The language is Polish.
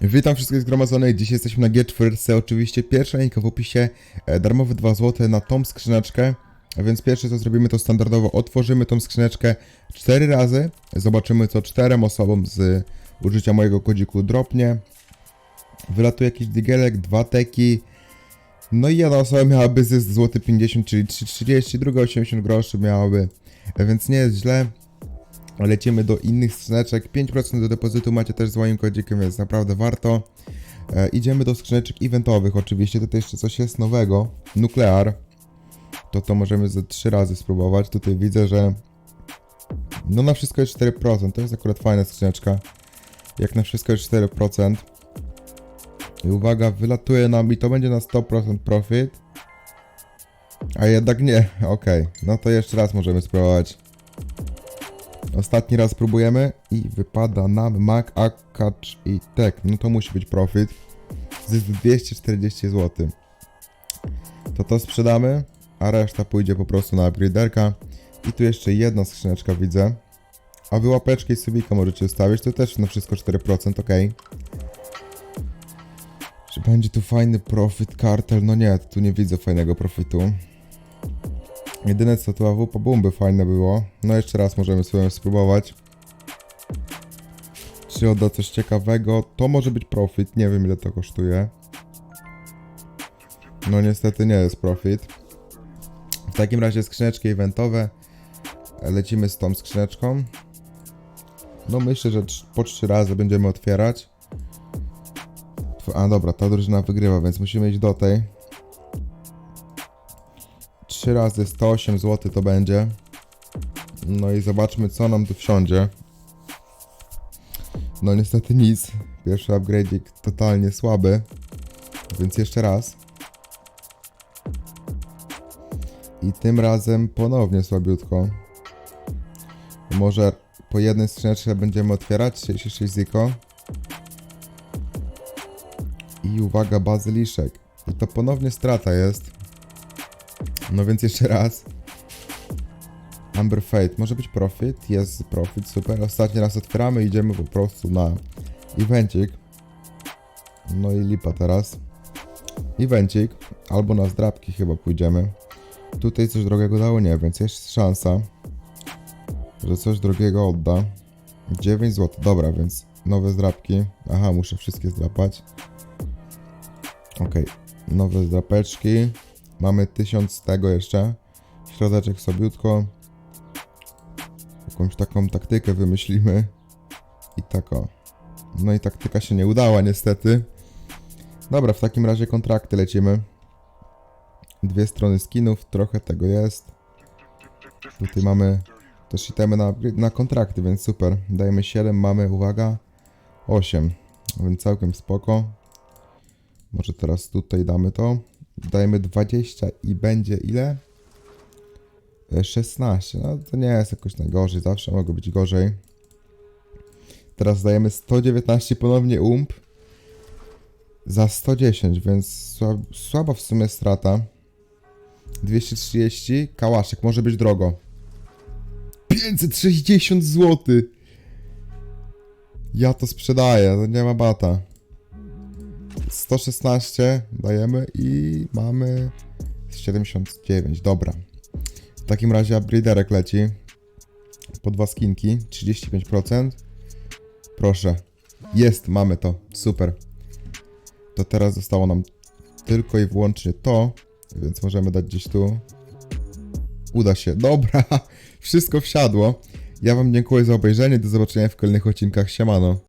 Witam wszystkich zgromadzonych, dzisiaj jesteśmy na G4, oczywiście pierwsza linka w opisie, e, darmowe 2 zł na tą skrzyneczkę, a więc pierwsze co zrobimy to standardowo otworzymy tą skrzyneczkę 4 razy, zobaczymy co czterem osobom z użycia mojego kodziku dropnie, wylatuje jakiś digelek, dwa teki, no i jedna osoba miałaby zysk złoty 50, czyli 3,30, druga 80 groszy miałaby, e, więc nie jest źle. Lecimy do innych skrzyneczek. 5% do depozytu macie też z moim kodzikiem, więc naprawdę warto. E, idziemy do skrzyneczek eventowych oczywiście. Tutaj jeszcze coś jest nowego. Nuklear. To to możemy ze 3 razy spróbować. Tutaj widzę, że no na wszystko jest 4%. To jest akurat fajna skrzyneczka. Jak na wszystko jest 4%. I uwaga, wylatuje nam i to będzie na 100% profit. A jednak nie. Okej, no to jeszcze raz możemy spróbować. Ostatni raz próbujemy i wypada nam Mac, Akacz i Tek. No to musi być profit. Zysk 240 zł. To to sprzedamy, a reszta pójdzie po prostu na upgraderka. I tu jeszcze jedna skrzyneczka widzę. A wy łapeczki i subika możecie ustawić, to też na wszystko 4%, ok. Czy będzie tu fajny profit kartel? No nie, tu nie widzę fajnego profitu. Jedyne co tu AWP bomby fajne było. No jeszcze raz możemy sobie spróbować. Czy odda coś ciekawego? To może być profit. Nie wiem ile to kosztuje. No niestety nie jest profit. W takim razie skrzyneczki eventowe. Lecimy z tą skrzyneczką. No myślę, że po trzy razy będziemy otwierać. Tw- A dobra, ta drużyna wygrywa, więc musimy iść do tej. 3 razy 108 zł to będzie. No i zobaczmy co nam tu wsiądzie. No niestety nic. Pierwszy upgrade'ik totalnie słaby. Więc jeszcze raz. I tym razem ponownie słabiutko. Może po jednej skrzyneczce będziemy otwierać 36 ziko. I uwaga, bazyliszek. I to ponownie strata jest. No więc jeszcze raz. Amber Fate, może być profit? Jest profit, super. Ostatni raz otwieramy, idziemy po prostu na evencik. No i lipa teraz. Evencik, albo na zdrabki chyba pójdziemy. Tutaj coś drogiego dało, nie, więc jest szansa, że coś drogiego odda. 9 zł, dobra, więc nowe zdrabki. Aha, muszę wszystkie zdrapać. Okej, nowe zdrapeczki. Mamy 1000 z tego jeszcze. Środeczek sobiutko. Jakąś taką taktykę wymyślimy. I tako. No i taktyka się nie udała niestety. Dobra, w takim razie kontrakty lecimy. Dwie strony skinów, trochę tego jest. Tutaj mamy też itemy na, na kontrakty, więc super. Dajemy 7, mamy, uwaga, 8. Więc całkiem spoko. Może teraz tutaj damy to. Dajemy 20 i będzie ile? E, 16. No to nie jest jakoś najgorzej, zawsze mogło być gorzej. Teraz dajemy 119 ponownie ump za 110, więc słab, słaba w sumie strata. 230, kałaszek, może być drogo. 560 zł! Ja to sprzedaję, to nie ma bata. 116 dajemy i mamy 79, dobra. W takim razie upgraderek leci. Po dwa skinki, 35%. Proszę. Jest, mamy to, super. To teraz zostało nam tylko i wyłącznie to, więc możemy dać gdzieś tu. Uda się, dobra, wszystko wsiadło. Ja wam dziękuję za obejrzenie, do zobaczenia w kolejnych odcinkach, siemano.